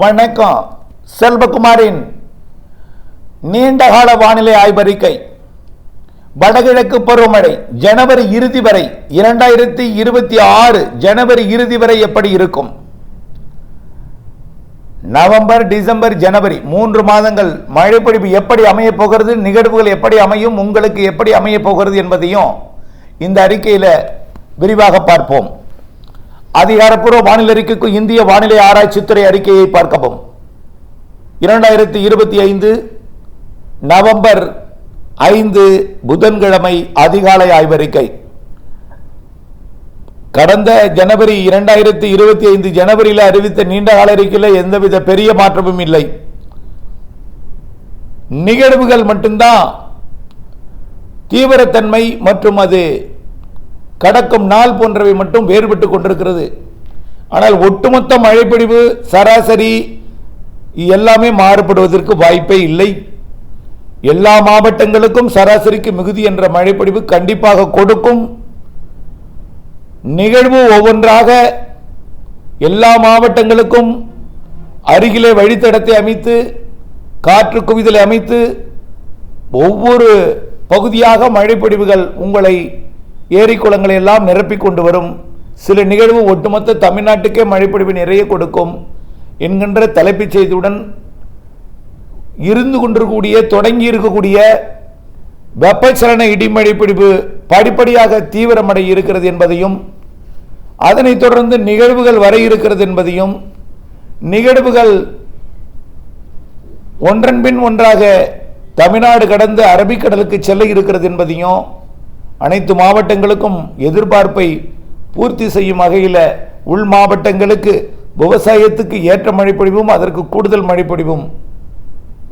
வணக்கம். செல்வகுமாரின் நீண்டகால வானிலை ஆய்வறிக்கை. வடகிழக்கு பருவமழை ஜனவரி இறுதி வரை இரண்டாயிரத்தி இருபத்தி ஆறு ஜனவரி இறுதி வரை எப்படி இருக்கும்? நவம்பர் டிசம்பர் ஜனவரி மூன்று மாதங்கள் மழைப்பொழிவு எப்படி அமையப் போகிறது நிகழ்வுகள் எப்படி அமையும் உங்களுக்கு எப்படி அமையப் போகிறது என்பதையும் இந்த அறிக்கையில் விரிவாக பார்ப்போம். அதிகாரப்பூர்வ வானிலை அறிக்கைக்கும் இந்திய வானிலை ஆராய்ச்சித்துறை அறிக்கையை பார்க்கவும். இரண்டாயிரத்தி இருபத்தி ஐந்து நவம்பர் ஐந்து புதன்கிழமை அதிகாலை ஆய்வறிக்கை. கடந்த ஜனவரி இரண்டாயிரத்தி இருபத்தி ஐந்து ஜனவரியில் அறிவித்த நீண்ட கால அறிக்கையில் எந்தவித பெரிய மாற்றமும் இல்லை. நிகழ்வுகள் மட்டும்தான் தீவிரத்தன்மை மற்றும் அது கடக்கும் நாள் போன்றவை மட்டும் வேறுபட்டு கொண்டிருக்கிறது. ஆனால் ஒட்டுமொத்த மழைப்பிடிவு சராசரி எல்லாமே மாறுபடுவதற்கு வாய்ப்பே இல்லை. எல்லா மாவட்டங்களுக்கும் சராசரிக்கு மிகுதி என்ற மழைப்பொழிவு கண்டிப்பாக கொடுக்கும். நிகழ்வு ஒவ்வொன்றாக எல்லா மாவட்டங்களுக்கும் அருகிலே வழித்தடத்தை அமைத்து காற்று குவிதலை அமைத்து ஒவ்வொரு பகுதியாக மழைப்பொழிவுகள் உங்களை ஏரி குளங்களை எல்லாம் நிரப்பி கொண்டு வரும். சில நிகழ்வு ஒட்டுமொத்த தமிழ்நாட்டுக்கே மழைப்பொழிவு நிறைய கொடுக்கும் என்கின்ற தலைப்புச் செய்தியுடன் இருந்து கொண்டிருக்கக்கூடிய தொடங்கி இருக்கக்கூடிய வெப்பச்சலன இடிமழை பிடிப்பு படிப்படியாக தீவிரமடைய இருக்கிறது என்பதையும் அதனைத் தொடர்ந்து நிகழ்வுகள் வர இருக்கிறது என்பதையும் நிகழ்வுகள் ஒன்றன் பின் ஒன்றாக தமிழ்நாடு கடந்து அரபிக்கடலுக்கு செல்ல இருக்கிறது என்பதையும் அனைத்து மாவட்டங்களுக்கும் எதிர்பார்ப்பை பூர்த்தி செய்யும் வகையில் உள் மாவட்டங்களுக்கு விவசாயத்துக்கு ஏற்ற மழைப்பொழிவும் அதற்கு கூடுதல் மழைப்பொழிவும்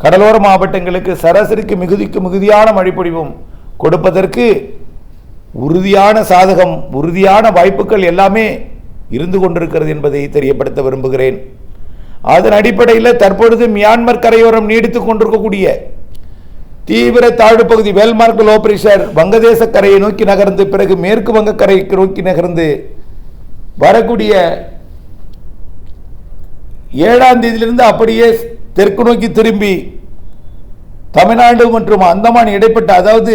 கடலோர மாவட்டங்களுக்கு சராசரிக்கு மிகுதிக்கு மிகுதியான மழைப்பொழிவும் கொடுப்பதற்கு உறுதியான சாதகம் உறுதியான வாய்ப்புகள் எல்லாமே இருந்து கொண்டிருக்கிறது என்பதை தெரியப்படுத்த விரும்புகிறேன். அதன் அடிப்படையில் தற்பொழுது மியான்மர் கரையோரம் நீடித்துக் கொண்டிருக்கக்கூடிய தீவிர தாழ்வு பகுதி வேல்மார்க் லோ பிரஷர் வங்கதேச கரையை நோக்கி நகர்ந்து பிறகு மேற்கு வங்க கரைக்கு நோக்கி நகர்ந்து வரக்கூடிய ஏழாம் தேதியிலிருந்து அப்படியே தெற்கு நோக்கி திரும்பி தமிழ்நாடு மற்றும் அந்தமான் இடைப்பட்ட அதாவது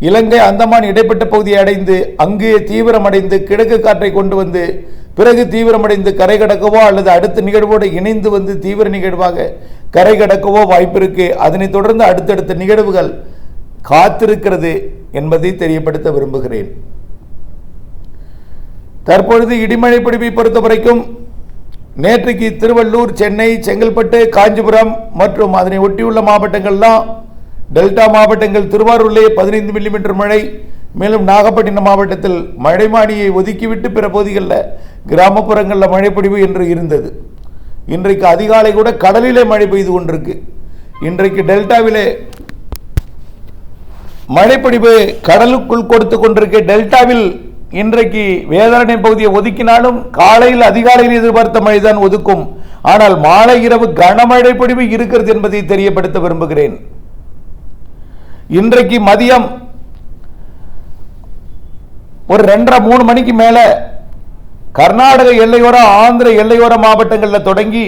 இலங்கை அந்தமான் இடைப்பட்ட பகுதியை அடைந்து அங்கே தீவிரமடைந்து கிழக்கு காற்றை கொண்டு வந்து பிறகு தீவிரமடைந்து கரை கடக்கவோ அல்லது அடுத்த நிகழ்வோடு இணைந்து வந்து தீவிர நிகழ்வாக கரை கடக்கவோ வாய்ப்பு இருக்கு. அதனைத் தொடர்ந்து அடுத்தடுத்த நிகழ்வுகள் காத்திருக்கிறது என்பதை தெரியப்படுத்த விரும்புகிறேன். தற்பொழுது இடிமழை பிடிப்பை பொறுத்த வரைக்கும் நேற்றைக்கு திருவள்ளூர் சென்னை செங்கல்பட்டு காஞ்சிபுரம் மற்றும் அதனை ஒட்டியுள்ள மாவட்டங்கள்லாம் டெல்டா மாவட்டங்கள் திருவாரூரிலே பதினைந்து மில்லிமீட்டர் மழை மேலும் நாகப்பட்டினம் மாவட்டத்தில் மழைமானியை ஒதுக்கிவிட்டு பிற பகுதிகளில் கிராமப்புறங்களில் மழை என்று இருந்தது. இன்றைக்கு அதிகாலை கூட கடலிலே மழை பெய்து கொண்டிருக்கு. இன்றைக்கு டெல்டாவிலே மழைப்பிடிப்பு கடலுக்குள் கொடுத்து கொண்டிருக்க. டெல்டாவில் இன்றைக்கு வேதாரண்ய பகுதியை ஒதுக்கினாலும் காலையில் அதிகாலையில் எதிர்பார்த்த மழைதான் ஒதுக்கும். ஆனால் மாலை இரவு கனமழை பொழிவு இருக்கிறது என்பதை தெரியப்படுத்த விரும்புகிறேன். இன்றைக்கு மதியம் ஒரு ரெண்டரை மூணு மணிக்கு மேலே கர்நாடக எல்லையோர ஆந்திர எல்லையோர மாவட்டங்களில் தொடங்கி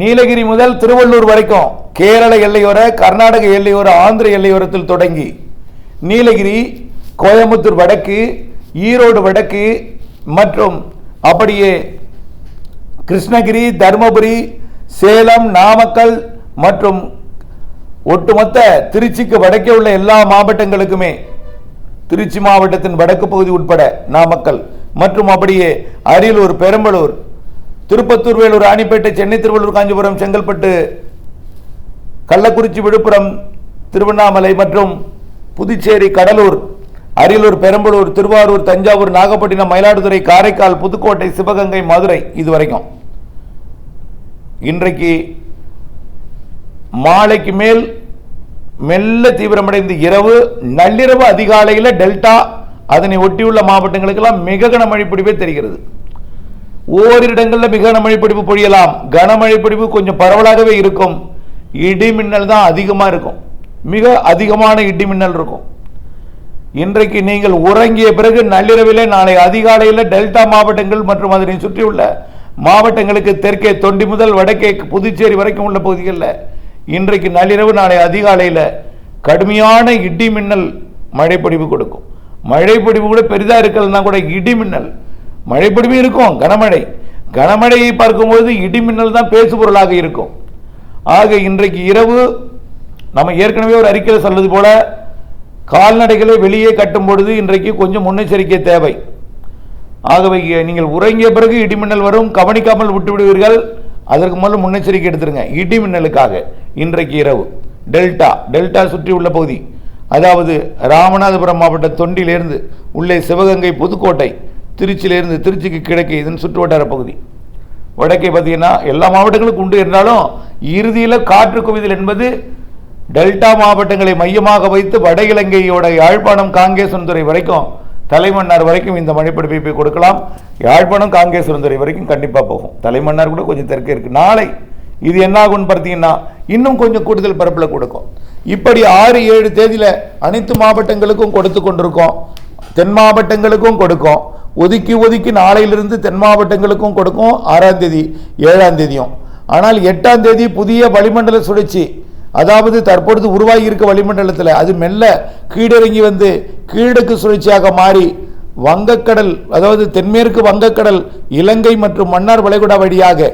நீலகிரி முதல் திருவள்ளூர் வரைக்கும் கேரள எல்லையோர கர்நாடக எல்லையோர ஆந்திர எல்லையோரத்தில் தொடங்கி நீலகிரி கோயம்புத்தூர் வடக்கு ஈரோடு வடக்கு மற்றும் அப்படியே கிருஷ்ணகிரி தருமபுரி சேலம் நாமக்கல் மற்றும் ஒட்டுமொத்த திருச்சிக்கு வடக்கே உள்ள எல்லா மாவட்டங்களுக்குமே திருச்சி மாவட்டத்தின் வடக்கு பகுதி உட்பட நாமக்கல். மற்றும் அப்படியே அரியலூர் பெரம்பலூர் திருப்பத்தூர் வேலூர் ராணிப்பேட்டை சென்னை திருவள்ளூர் காஞ்சிபுரம் செங்கல்பட்டு கள்ளக்குறிச்சி விழுப்புரம் திருவண்ணாமலை மற்றும் புதுச்சேரி கடலூர் அரியலூர் பெரம்பலூர் திருவாரூர் தஞ்சாவூர் நாகப்பட்டினம் மயிலாடுதுறை காரைக்கால் புதுக்கோட்டை சிவகங்கை மதுரை இது வரைக்கும் இன்றைக்கு மாலைக்கு மேல் மெல்ல தீவிரமடைந்து இரவு நள்ளிரவு அதிகாலையில் டெல்டா அதனை ஒட்டியுள்ள மாவட்டங்களுக்கெல்லாம் மிக கனமழை பிடிப்பே தெரிகிறது. ஓரிரு இடங்களில் மிக கனமழை பிடிப்பு பொழியலாம். கனமழை பிடிப்பு கொஞ்சம் பரவலாகவே இருக்கும். இடி மின்னல் தான் அதிகமாக இருக்கும். மிக அதிகமான இடி மின்னல் இருக்கும். இன்றைக்கு நீங்கள் உறங்கிய பிறகு நள்ளிரவிலே நாளை அதிகாலையில் டெல்டா மாவட்டங்கள் மற்றும் அதனை சுற்றியுள்ள மாவட்டங்களுக்கு தெற்கே தொண்டி முதல் வடக்கே புதுச்சேரி வரைக்கும் உள்ள பகுதிகளில் இன்றைக்கு நள்ளிரவு நாளை அதிகாலையில் கடுமையான இடி மின்னல் மழைப்பொழிவு கொடுக்கும். மழைப்பொழிவு கூட பெரிதாக இருக்கலன்னா கூட இடிமின்னல். மின்னல் இருக்கும் கனமழை. கனமழையை பார்க்கும்போது இடிமின்னல் தான் பேசுபொருளாக இருக்கும். ஆக இன்றைக்கு இரவு நம்ம ஏற்கனவே ஒரு அறிக்கையில் சொல்வது போல கால்நடைகளை வெளியே கட்டும் பொழுது இன்றைக்கு கொஞ்சம் முன்னெச்சரிக்கை தேவை. ஆகவே நீங்கள் உறங்கிய பிறகு இடிமின்னல் வரும் கவனிக்காமல் விட்டு விடுவீர்கள். அதற்கு முதல்ல முன்னெச்சரிக்கை எடுத்துருங்க இடிமின்னலுக்காக இன்றைக்கு இரவு. டெல்டா டெல்டா சுற்றி உள்ள பகுதி. அதாவது ராமநாதபுரம் மாவட்ட தொண்டியிலிருந்து உள்ளே சிவகங்கை புதுக்கோட்டை திருச்சியிலேருந்து திருச்சிக்கு கிழக்கு இதன் சுற்றுவட்டார பகுதி. வடக்கே பார்த்தீங்கன்னா எல்லா மாவட்டங்களுக்கும் உண்டு என்றாலும் இறுதியில் காற்று குவிதல் என்பது டெல்டா மாவட்டங்களை மையமாக வைத்து வட இலங்கையோட யாழ்ப்பாணம் காங்கேசன்துறை வரைக்கும் தலைமன்னார் வரைக்கும் இந்த மழைப்பிடிப்பை கொடுக்கலாம். யாழ்ப்பாணம் காங்கேசன்துறை வரைக்கும் கண்டிப்பாக போகும். தலைமன்னார் கூட கொஞ்சம் தெற்கே இருக்குது நாளை இது என்ன ஆகும்னு பார்த்தீங்கன்னா இன்னும் கொஞ்சம் கூடுதல் பரப்பில் கொடுக்கும். இப்படி ஆறு ஏழு தேதியில் அனைத்து மாவட்டங்களுக்கும் கொடுத்து கொண்டிருக்கோம். தென் மாவட்டங்களுக்கும் கொடுக்கும். ஒதுக்கி ஒதுக்கி நாளையிலிருந்து தென் மாவட்டங்களுக்கும் கொடுக்கும் ஆறாம் தேதி ஏழாம் தேதியும். ஆனால் எட்டாம் தேதி புதிய வளிமண்டல சுழற்சி. அதாவது தற்பொழுது உருவாகி இருக்க வளிமண்டலத்தில் அது மெல்ல கீழிறங்கி வந்து கீழடுக்கு சுழற்சியாக மாறி வங்கக்கடல் அதாவது தென்மேற்கு வங்கக்கடல் இலங்கை மற்றும் மன்னார் வளைகுடா வழியாக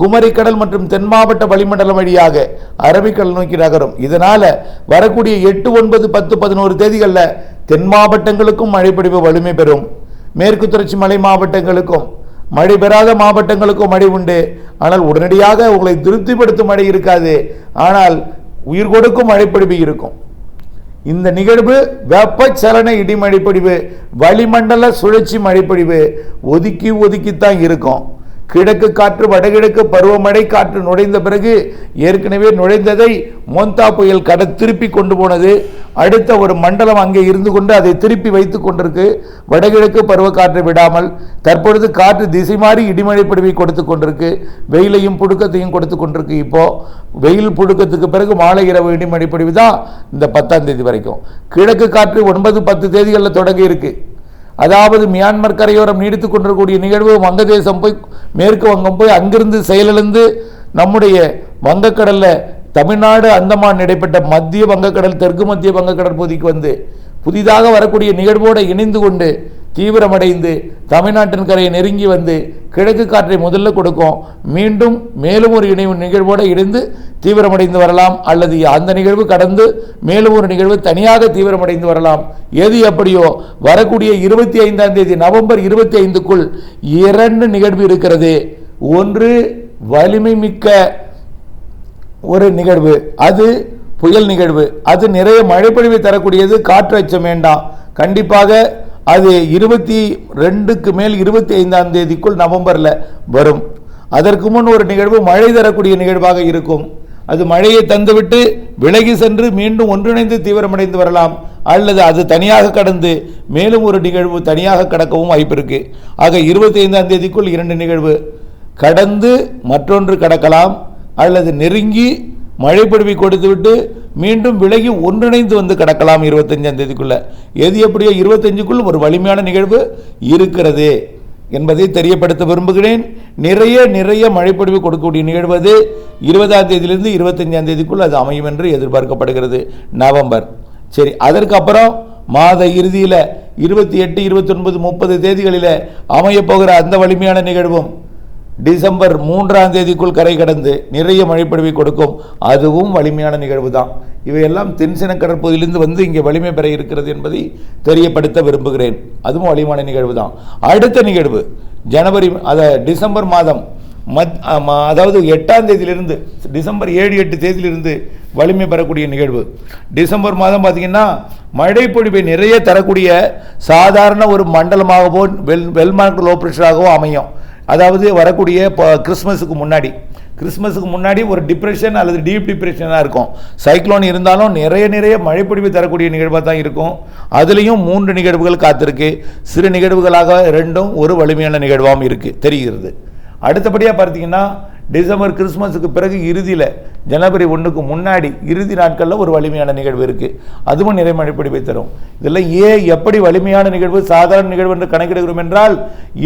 குமரிக்கடல் மற்றும் தென் மாவட்ட வளிமண்டலம் வழியாக அரபிக்கடல் நோக்கி நகரும். இதனால வரக்கூடிய எட்டு ஒன்பது பத்து பதினோரு தேதிகளில் தென் மாவட்டங்களுக்கும் மழைப்பொழிவு வலிமை பெறும். மேற்கு தொடர்ச்சி மலை மாவட்டங்களுக்கும் மழை பெறாத மாவட்டங்களுக்கும் மழை உண்டு. ஆனால் உடனடியாக உங்களை திருப்திப்படுத்தும் மழை இருக்காது. ஆனால் உயிர் கொடுக்கும் மழைப்பொழிவு இருக்கும். இந்த நிகழ்வு வெப்பச்சலன இடிமழைப்பொழிவு வளிமண்டல சுழற்சி மழைப்பொழிவு ஒதுக்கி ஒதுக்கித்தான் இருக்கும். கிழக்கு காற்று வடகிழக்கு பருவமழை காற்று நுழைந்த பிறகு ஏற்கனவே நுழைந்ததை மோந்தா புயல் கட திருப்பி கொண்டு போனது. அடுத்த ஒரு மண்டலம் அங்கே இருந்து கொண்டு அதை திருப்பி வைத்துக் கொண்டிருக்கு. வடகிழக்கு பருவக்காற்றை விடாமல் தற்பொழுது காற்று திசை மாறி இடிமழை பிடிவை கொடுத்து கொண்டிருக்கு. வெயிலையும் புடுக்கத்தையும் கொடுத்து கொண்டிருக்கு இப்போ. வெயில் புடுக்கத்துக்கு பிறகு மாலை இரவு இடிமழை பிடிவு தான் இந்த பத்தாம் தேதி வரைக்கும். கிழக்கு காற்று ஒன்பது பத்து தேதிகளில் தொடங்கி இருக்குது அதாவது மியான்மர் கரையோரம் நீடித்து கொண்டிருக்கக்கூடிய நிகழ்வு வங்கதேசம் போய் மேற்கு வங்கம் போய் அங்கிருந்து செயலிழந்து நம்முடைய வங்கக்கடலில் தமிழ்நாடு அந்தமான் இடைப்பட்ட மத்திய வங்கக்கடல் தெற்கு மத்திய வங்கக்கடல் பகுதிக்கு வந்து புதிதாக வரக்கூடிய நிகழ்வோடு இணைந்து கொண்டு தீவிரமடைந்து தமிழ்நாட்டின் கரையை நெருங்கி வந்து கிழக்கு காற்றை முதல்ல கொடுக்கும். மீண்டும் மேலும் ஒரு இணைவு நிகழ்வோடு இணைந்து தீவிரமடைந்து வரலாம். அல்லது அந்த நிகழ்வு கடந்து மேலும் ஒரு நிகழ்வு தனியாக தீவிரமடைந்து வரலாம். எது எப்படியோ வரக்கூடிய இருபத்தி ஐந்தாம் தேதி நவம்பர் இருபத்தி ஐந்துக்குள் இரண்டு நிகழ்வு இருக்கிறது. ஒன்று வலிமை மிக்க ஒரு நிகழ்வு அது புயல் நிகழ்வு. அது நிறைய மழைப்பொழிவை தரக்கூடியது. காற்று அச்சம் வேண்டாம். கண்டிப்பாக அது இருபத்தி ரெண்டுக்கு மேல் இருபத்தி ஐந்தாம் தேதிக்குள் நவம்பரில் வரும். அதற்கு முன் ஒரு நிகழ்வு மழை தரக்கூடிய நிகழ்வாக இருக்கும். அது மழையை தந்துவிட்டு விலகி சென்று மீண்டும் ஒன்றிணைந்து தீவிரமடைந்து வரலாம். அல்லது அது தனியாக கடந்து மேலும் ஒரு நிகழ்வு தனியாக கடக்கவும் வாய்ப்பு இருக்கு. ஆக இருபத்தி ஐந்தாம் தேதிக்குள் இரண்டு நிகழ்வு. கடந்து மற்றொன்று கடக்கலாம். அல்லது நெருங்கி மழைப்பொழிவை கொடுத்துவிட்டு மீண்டும் விலகி ஒன்றிணைந்து வந்து கடக்கலாம் இருபத்தஞ்சாம் தேதிக்குள்ளே. எது எப்படியோ இருபத்தஞ்சுக்குள் ஒரு வலிமையான நிகழ்வு இருக்கிறது என்பதை தெரியப்படுத்த விரும்புகிறேன். நிறைய நிறைய மழைப்பொழிவு கொடுக்கக்கூடிய நிகழ்வு இருபதாம் தேதியிலிருந்து இருபத்தஞ்சாம் தேதிக்குள் அது அமையும் என்று எதிர்பார்க்கப்படுகிறது. நவம்பர். சரி அதற்கு அப்புறம் மாத இறுதியில் இருபத்தி எட்டு இருபத்தொன்பது முப்பது தேதிகளில் அமையப்போகிற அந்த வலிமையான நிகழ்வும் டிசம்பர் மூன்றாம் தேதிக்குள் கரை கடந்து நிறைய மழைப்பொழிவை கொடுக்கும் அதுவும் வலிமையான நிகழ்வு தான் இவையெல்லாம் தென்சின கடற்பகுதியிலிருந்து வந்து இங்கே வலிமை பெற இருக்கிறது என்பதை தெரியப்படுத்த விரும்புகிறேன். அதுவும் வலிமையான நிகழ்வு தான் அடுத்த நிகழ்வு ஜனவரி அதை டிசம்பர் மாதம் மத் அதாவது எட்டாம் தேதியிலிருந்து டிசம்பர் ஏழு எட்டு தேதியிலிருந்து வலிமை பெறக்கூடிய நிகழ்வு. டிசம்பர் மாதம் பார்த்தீங்கன்னா மழைப்பொழிவை நிறைய தரக்கூடிய சாதாரண ஒரு மண்டலமாகவோ வெல் வெல்மார்க் லோ ப்ரெஷராகவோ அமையும். அதாவது வரக்கூடிய இப்போ கிறிஸ்மஸுக்கு முன்னாடி கிறிஸ்மஸுக்கு முன்னாடி ஒரு டிப்ரெஷன் அல்லது டீப் டிப்ரெஷனாக இருக்கும். சைக்ளோன் இருந்தாலும் நிறைய நிறைய மழைப்பொடிவு தரக்கூடிய நிகழ்வாக தான் இருக்கும். அதுலேயும் மூன்று நிகழ்வுகள் காத்திருக்கு. சிறு நிகழ்வுகளாக ரெண்டும் ஒரு வலிமையான நிகழ்வாகவும் இருக்குது தெரிகிறது. அடுத்தபடியாக பார்த்தீங்கன்னா டிசம்பர் கிறிஸ்மஸுக்கு பிறகு இறுதியில் ஜனவரி ஒன்றுக்கு முன்னாடி இறுதி நாட்களில் ஒரு வலிமையான நிகழ்வு இருக்குது அதுவும் நிறைமழை பிடிப்பை தரும். இதில் ஏன் எப்படி வலிமையான நிகழ்வு சாதாரண நிகழ்வு என்று கணக்கிடுகிறோம் என்றால்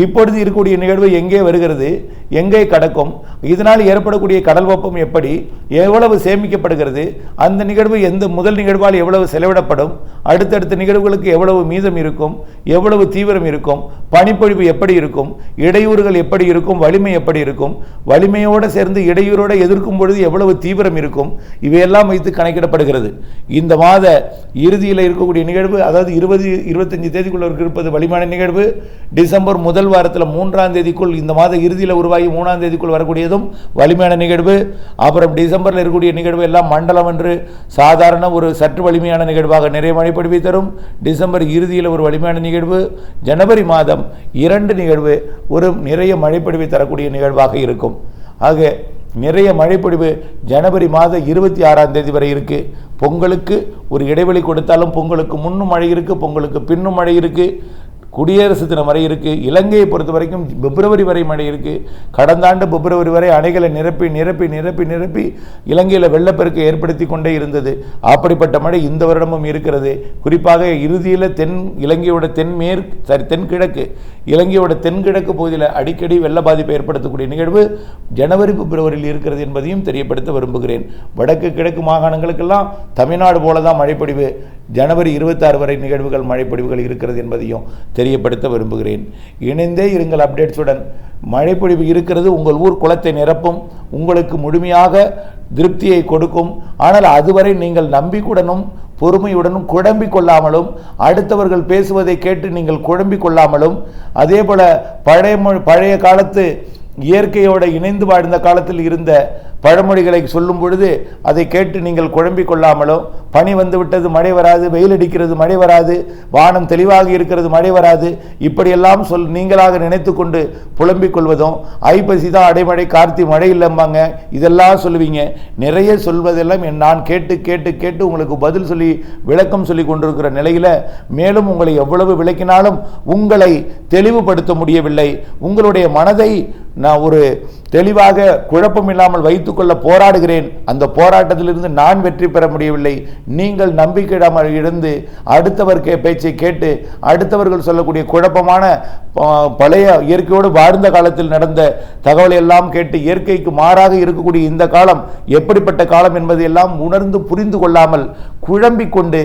இப்பொழுது இருக்கக்கூடிய நிகழ்வு எங்கே வருகிறது எங்கே கடக்கும் இதனால் ஏற்படக்கூடிய கடல் வெப்பம் எப்படி எவ்வளவு சேமிக்கப்படுகிறது அந்த நிகழ்வு எந்த முதல் நிகழ்வால் எவ்வளவு செலவிடப்படும் அடுத்தடுத்த நிகழ்வுகளுக்கு எவ்வளவு மீதம் இருக்கும் எவ்வளவு தீவிரம் இருக்கும் பனிப்பொழிவு எப்படி இருக்கும் இடையூறுகள் எப்படி இருக்கும் வலிமை எப்படி இருக்கும் வலிமையோடு சேர்ந்து இடையூறோடு எதிர்க்கும் பொழுது எவ்வளவு தீவிரம் இருக்கும்? இவையெல்லாம் வைத்து கணக்கிடப்படுகிறது. இந்த மாத இறுதியில் இருக்கக்கூடிய நிகழ்வு அதாவது இருபது இருபத்தஞ்சி தேதிக்குள்ள இருப்பது வலிமையான நிகழ்வு. டிசம்பர் முதல் வாரத்தில் மூன்றாம் தேதிக்குள் இந்த மாத இறுதியில் உருவாகி மூணாம் தேதிக்குள் வரக்கூடியதும் வலிமையான நிகழ்வு. அப்புறம் டிசம்பரில் இருக்கக்கூடிய நிகழ்வு எல்லாம் மண்டலம் என்று சாதாரண ஒரு சற்று வலிமையான நிகழ்வாக நிறைய மழைப்படுவி தரும். டிசம்பர் இறுதியில் ஒரு வலிமையான நிகழ்வு. ஜனவரி மாதம் இரண்டு நிகழ்வு ஒரு நிறைய மழைப்படுவி தரக்கூடிய நிகழ்வாக இருக்கும். ஆக நிறைய மழைப்பொழிவு ஜனவரி மாதம் இருபத்தி ஆறாம் தேதி வரை இருக்குது பொங்கலுக்கு ஒரு இடைவெளி கொடுத்தாலும் பொங்கலுக்கு முன்னும் மழை இருக்கு பொங்கலுக்கு பின்னும் மழை இருக்குது குடியரசு தினம் வரை இருக்குது இலங்கையை பொறுத்த வரைக்கும் பிப்ரவரி வரை மழை இருக்குது கடந்த ஆண்டு பிப்ரவரி வரை அணைகளை நிரப்பி நிரப்பி நிரப்பி நிரப்பி இலங்கையில் வெள்ளப்பெருக்கு ஏற்படுத்தி கொண்டே இருந்தது. அப்படிப்பட்ட மழை இந்த வருடமும் இருக்கிறது. குறிப்பாக இறுதியில் தென் இலங்கையோட தென்மேற்கு சாரி தென்கிழக்கு இலங்கையோட தென்கிழக்கு பகுதியில் அடிக்கடி வெள்ள பாதிப்பை ஏற்படுத்தக்கூடிய நிகழ்வு ஜனவரி பிப்ரவரியில் இருக்கிறது என்பதையும் தெரியப்படுத்த விரும்புகிறேன். வடக்கு கிழக்கு மாகாணங்களுக்கெல்லாம் தமிழ்நாடு போல தான் மழைப்பொழிவு. ஜனவரி இருபத்தாறு வரை நிகழ்வுகள் மழைப்பொழிவுகள் இருக்கிறது என்பதையும் தெரியப்படுத்த விரும்புகிறேன். இணைந்தே இருங்கள் அப்டேட்ஸுடன். மழைப்பொழிவு இருக்கிறது உங்கள் ஊர் குளத்தை நிரப்பும் உங்களுக்கு முழுமையாக திருப்தியை கொடுக்கும். ஆனால் அதுவரை நீங்கள் நம்பிக்குடனும் பொறுமையுடனும் குழம்பிக் கொள்ளாமலும் அடுத்தவர்கள் பேசுவதை கேட்டு நீங்கள் குழம்பிக் கொள்ளாமலும் அதே போல் பழைய மொழி பழைய காலத்து இயற்கையோடு இணைந்து வாழ்ந்த காலத்தில் இருந்த பழமொழிகளை சொல்லும் பொழுது அதை கேட்டு நீங்கள் குழம்பிக் கொள்ளாமலோ பனி வந்து விட்டது மழை வராது வெயில் அடிக்கிறது மழை வராது வானம் தெளிவாக இருக்கிறது மழை வராது இப்படியெல்லாம் சொல் நீங்களாக நினைத்து கொண்டு புலம்பிக் கொள்வதும் ஐப்பசி தான் அடைமழை கார்த்தி மழை இல்லைம்பாங்க இதெல்லாம் சொல்லுவீங்க. நிறைய சொல்வதெல்லாம் என் நான் கேட்டு கேட்டு கேட்டு உங்களுக்கு பதில் சொல்லி விளக்கம் சொல்லி கொண்டிருக்கிற நிலையில் மேலும் உங்களை எவ்வளவு விளக்கினாலும் உங்களை தெளிவுபடுத்த முடியவில்லை. உங்களுடைய மனதை நான் ஒரு தெளிவாக குழப்பம் இல்லாமல் கொள்ள போராடுகிறேன். அந்த போராட்டத்திலிருந்து நான் வெற்றி பெற முடியவில்லை. நீங்கள் நம்பிக்கையிடாமல் இருந்து அடுத்தவர் கே பேச்சை கேட்டு அடுத்தவர்கள் சொல்லக்கூடிய குழப்பமான பழைய இயற்கையோடு வாழ்ந்த காலத்தில் நடந்த தகவலை எல்லாம் கேட்டு இயற்கைக்கு மாறாக இருக்கக்கூடிய இந்த காலம் எப்படிப்பட்ட காலம் என்பதையெல்லாம் உணர்ந்து புரிந்து கொள்ளாமல் குழம்பிக் கொண்டு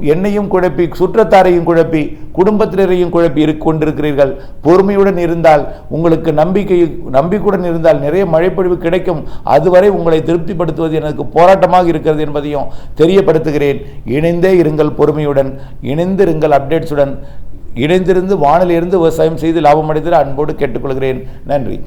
என்னையும் குழப்பி சுற்றத்தாரையும் குழப்பி குடும்பத்தினரையும் குழப்பி இரு கொண்டிருக்கிறீர்கள். பொறுமையுடன் இருந்தால் உங்களுக்கு நம்பிக்கை நம்பிக்கையுடன் இருந்தால் நிறைய மழைப்பொழிவு கிடைக்கும். அதுவரை உங்களை திருப்திப்படுத்துவது எனக்கு போராட்டமாக இருக்கிறது என்பதையும் தெரியப்படுத்துகிறேன். இணைந்தே இருங்கள் பொறுமையுடன். இணைந்திருங்கள் அப்டேட்ஸுடன். இணைந்திருந்து வானிலிருந்து விவசாயம் செய்து லாபம் அடைந்து அன்போடு கேட்டுக்கொள்கிறேன். நன்றி.